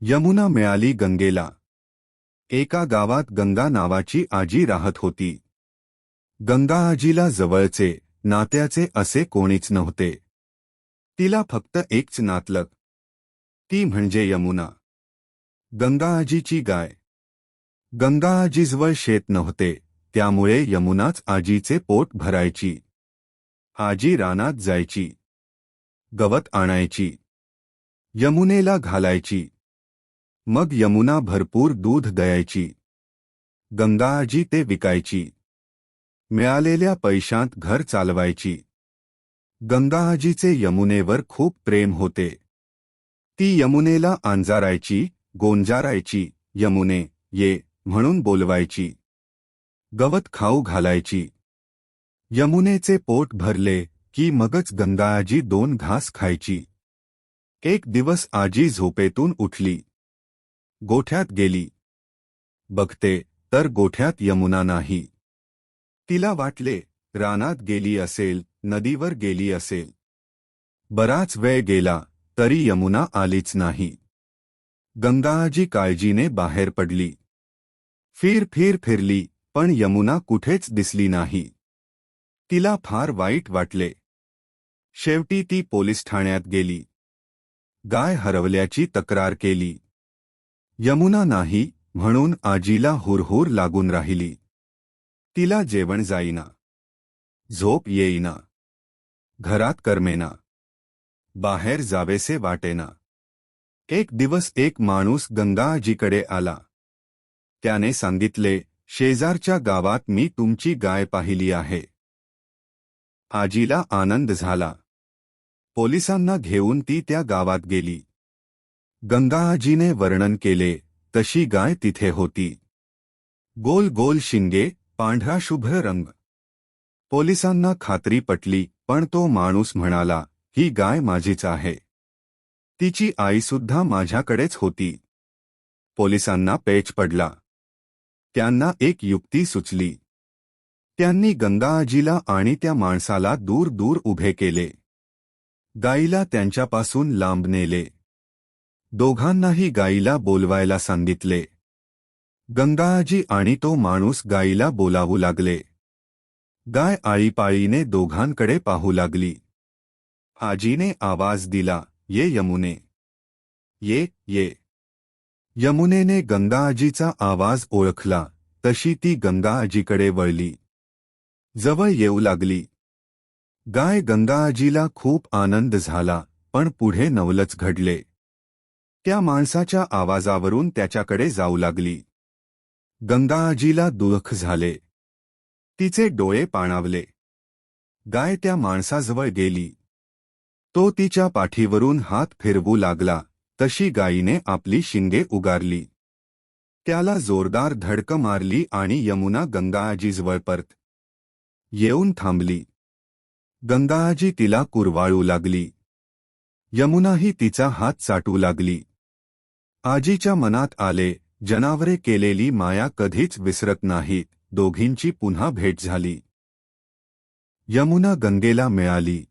यमुना मिळाली गंगेला. एका गावात गंगा नावाची आजी राहत होती. गंगा आजीला जवळचे नात्याचे असे कोणीच नव्हते. तिला फक्त एकच नातलग ती म्हणजे यमुना. गंगा आजीची गाय. गंगा आजीजवळ शेत नव्हते त्यामुळे यमुनाच आजीचे पोट भरायची. आजी रानात जायची. गवत आणायची. यमुनेला घालायची. मग यमुना भरपूर दूध द्यायची गंगाआजी ते विकायची. मिळालेल्या पैशांत घर चालवायची. गंगाआजीचे यमुनेवर खूप प्रेम होते. ती यमुनेला आंजारायची गोंजारायची यमुने ये म्हणून बोलवायची. गवत खाऊ घालायची. यमुनेचे पोट भरले की मगच गंगाआजी दोन घास खायची. एक दिवस आजी झोपेतून उठली. गोठ्यात गेली. बघते तर गोठ्यात यमुना नाही. तिला वाटले रानात गेली असेल नदीवर गेली असेल. बराच वेळ गेला तरी यमुना आलीच नाही. गंगाजी काळजीने बाहेर पडली. फिर फिर फिरली पण यमुना कुठेच दिसली नाही. तिला फार वाईट वाटले. शेवटी ती पोलीस ठाण्यात गेली. गाय हरवल्याची तक्रार केली. यमुना नाही म्हणून आजीला हुरहुर लागून राहिली. तिला जेवण जाईना. झोप येईना. घरात करमेना. बाहेर जावेसे वाटेना. एक दिवस एक माणूस गंगाजीकडे आला. त्याने सांगितले शेजारच्या गावात मी तुमची गाय पाहिली आहे. आजीला आनंद झाला. पोलिसांना घेऊन ती त्या गावात गेली. गंगाआजीने वर्णन केले तशी गाय तिथे होती. गोल गोल शिंगे पांढरा शुभ्र रंग. पोलिसांना खात्री पटली पण तो माणूस म्हणाला ही गाय माझीच आहे. तिची आईसुद्धा माझ्याकडेच होती. पोलिसांना पेच पडला. त्यांना एक युक्ती सुचली. त्यांनी गंगाआजीला आणि त्या माणसाला दूर दूर उभे केले. गाईला त्यांच्यापासून लांब नेले. दोघांनाही गाईला बोलवायला सांगितले. गंगाआजी आणि तो माणूस गाईला बोलावू लागले. गाय आळीपाळीने दोघांकडे पाहू लागली. आजीने आवाज दिला ये यमुने. ये ये. यमुनेने गंगाआजीचा आवाज ओळखला तशी ती गंगाआजीकडे वळली. जवळ येऊ लागली. गाय गंगाआजीला खूप आनंद झाला पण पुढे नवलच घडले. त्या माणसाच्या आवाजावरून त्याच्याकडे जाऊ लागली. गंगाआजीला दुःख झाले. तिचे डोळे पाणावले. गाय त्या माणसाजवळ गेली. तो तिच्या पाठीवरून हात फिरवू लागला तशी गायीने आपली शिंगे उगारली. त्याला जोरदार धडक मारली आणि यमुना गंगाआजीजवळ परत येऊन थांबली. गंगाआजी तिला कुरवाळू लागली. यमुनाही तिचा हात चाटू लागली. आजीच्या मनात आले जनावरे केलेली माया कधीच विसरत नाहीत दोघींची पुन्हा भेट झाली. यमुना गंगेला मिळाली.